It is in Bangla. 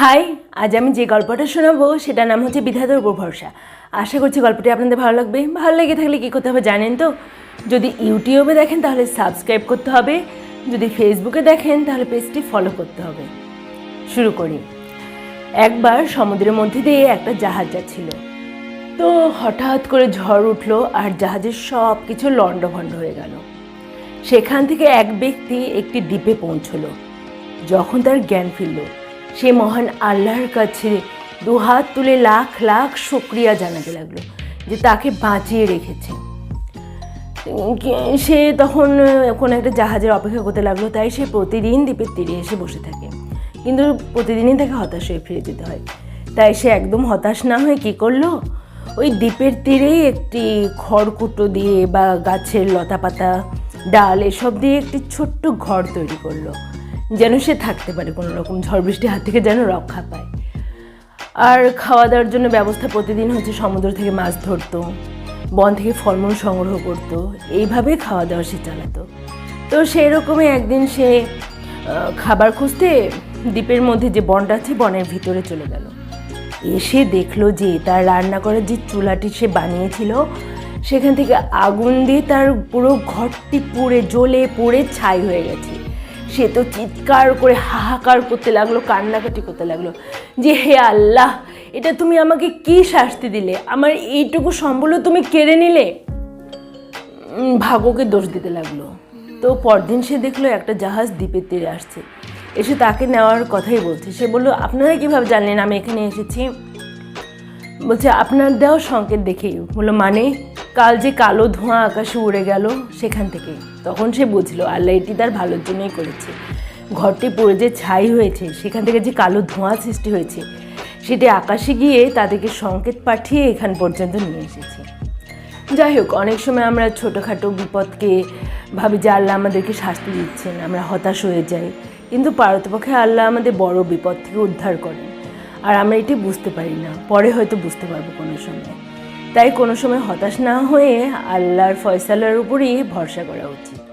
হাই, আজ আমি যে গল্পটা শোনাবো, সেটার নাম হচ্ছে বিধাতার উপর ভরসা। আশা করছি গল্পটি আপনাদের ভালো লাগবে। ভালো লেগে থাকলে কী করতে হবে জানেন তো? যদি ইউটিউবে দেখেন, তাহলে সাবস্ক্রাইব করতে হবে। যদি ফেসবুকে দেখেন, তাহলে পেজটি ফলো করতে হবে। শুরু করি। একবার সমুদ্রের মধ্যে দিয়ে একটা জাহাজ যাচ্ছিল। তো হঠাৎ করে ঝড় উঠল আর জাহাজের সব কিছু লণ্ডভণ্ড হয়ে গেল। সেখান থেকে এক ব্যক্তি একটি দ্বীপে পৌঁছলো। যখন তার জ্ঞান ফিরল সে মহান আল্লাহর কাছে দুহাত তুলে লাখ লাখ শুক্রিয়া জানাতে লাগল যে তাকে বাঁচিয়ে রেখেছে। সে তখন, কোনো একটা জাহাজের অপেক্ষা করতে লাগল, তাই সে প্রতিদিন দ্বীপের তীরে এসে বসে থাকে। কিন্তু প্রতিদিনই তাকে হতাশ হয়ে ফিরে যেতে হয়। তাই সে একদম হতাশ না হয়ে কী করল? ওই দ্বীপের তীরেই একটি খড়কুটো দিয়ে বা গাছের লতাপাতা, ডাল, এসব দিয়ে একটি ছোট্ট ঘর তৈরি করল। যেন সে থাকতে পারে, কোনো রকম ঝড় বৃষ্টির হাত থেকে যেন রক্ষা পায়। আর খাওয়া দাওয়ার জন্য ব্যবস্থা প্রতিদিন হচ্ছে সমুদ্র থেকে মাছ ধরতো, বন থেকে ফলমূল সংগ্রহ করতো এইভাবে খাওয়া দাওয়া সে চালাতো। তো সেই রকমই একদিন সে খাবার খুঁজতে দ্বীপের মধ্যে যে বনটা আছে, বনের ভিতরে চলে গেল। এসে দেখল যে তার রান্না করার যে চুলাটি সে বানিয়েছিল, সেখান থেকে আগুন দিয়ে তার পুরো ঘরটি পুড়ে, জ্বলে পুড়ে ছাই হয়ে গেছে। সে তো চিৎকার করে, হাহাকার করতে লাগল, কান্নাকাটি করতে লাগল। যে হে আল্লাহ, এটা তুমি আমাকে কি শাস্তি দিলে? আমার এইটুকু সম্বলও তুমি কেড়ে নিলে? ভাগ্যকে দোষ দিতে লাগল। তো পরদিন সে দেখল একটা জাহাজ দ্বীপের তীরে আসছে। এসে তাকে নেওয়ার কথাই বলছে। সে বলল, আপনারা কীভাবে জানলেন? আমি এখানে এসেছি। বলছে, আপনার দেওয়া সংকেত দেখেই। বলল মানে? কাল যে কালো ধোঁয়া আকাশে উড়ে গেল সেখান থেকে তখন সে বুঝলো আল্লাহ এটি তার ভালোর জন্যই করেছে। ঘরটি পড়ে যে ছাই হয়েছে, সেখান থেকে যে কালো ধোঁয়া সৃষ্টি হয়েছে, সেটি আকাশে গিয়ে তাদেরকে সংকেত পাঠিয়ে এখান পর্যন্ত নিয়ে এসেছে। যাই হোক, অনেক সময় আমরা ছোটোখাটো বিপদকে ভাবি যে আল্লাহ আমাদেরকে শাস্তি দিচ্ছেন, আমরা হতাশ হয়ে যাই। কিন্তু পারতপক্ষে আল্লাহ আমাদের বড় বিপদ থেকে উদ্ধার করেন। আর আমরা এটি বুঝতে পারি না, পরে হয়তো বুঝতে পারব কোনো সময়। তাই কোনো সময় হতাশ না হয়ে আল্লাহর ফয়সালার উপরই ভরসা করা উচিত।